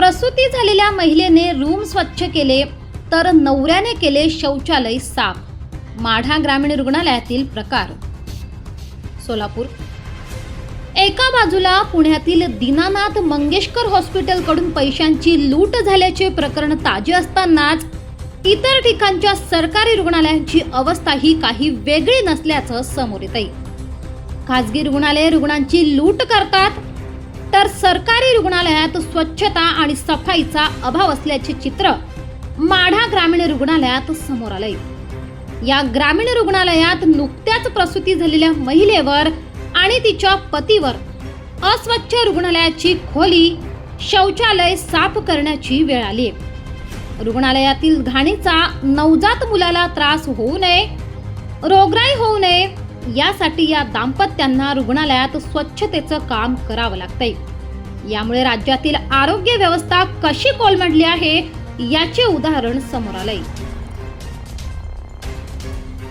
प्रसूती झालेल्या महिलेने रूम स्वच्छ केले तर नवऱ्याने केले शौचालय साफ. माढा ग्रामीण रुग्णालयातील प्रकार. सोलापूर. एका बाजूला पुण्यातील दीनानाथ मंगेशकर हॉस्पिटलकडून पैशांची लूट झाल्याचे प्रकरण ताजे असतानाच इतर ठिकाणच्या सरकारी रुग्णालयांची अवस्था ही काही वेगळी नसल्याचं समोर येत आहे खाजगी रुग्णालये रुग्णांची लूट करतात तर सरकारी रुग्णालयात स्वच्छता आणि सफाईचा अभाव असल्याचे चित्र माढा ग्रामीण रुग्णालयात समोर आलंय. या ग्रामीण रुग्णालयात नुकत्याच प्रसूती झालेल्या महिलेवर आणि तिच्या पतीवर अस्वच्छ रुग्णालयाची खोली शौचालय साफ करण्याची वेळ आली रुग्णालयातील घाणीचा नवजात मुलाला त्रास होऊ नये रोगराई होऊ नये यासाठी या दाम्पत्यांना रुग्णालयात स्वच्छतेचं काम करावं लागतंय. यामुळे राज्यातील आरोग्य व्यवस्था कशी कोलमडली आहे याचे उदाहरण समोर आलंय.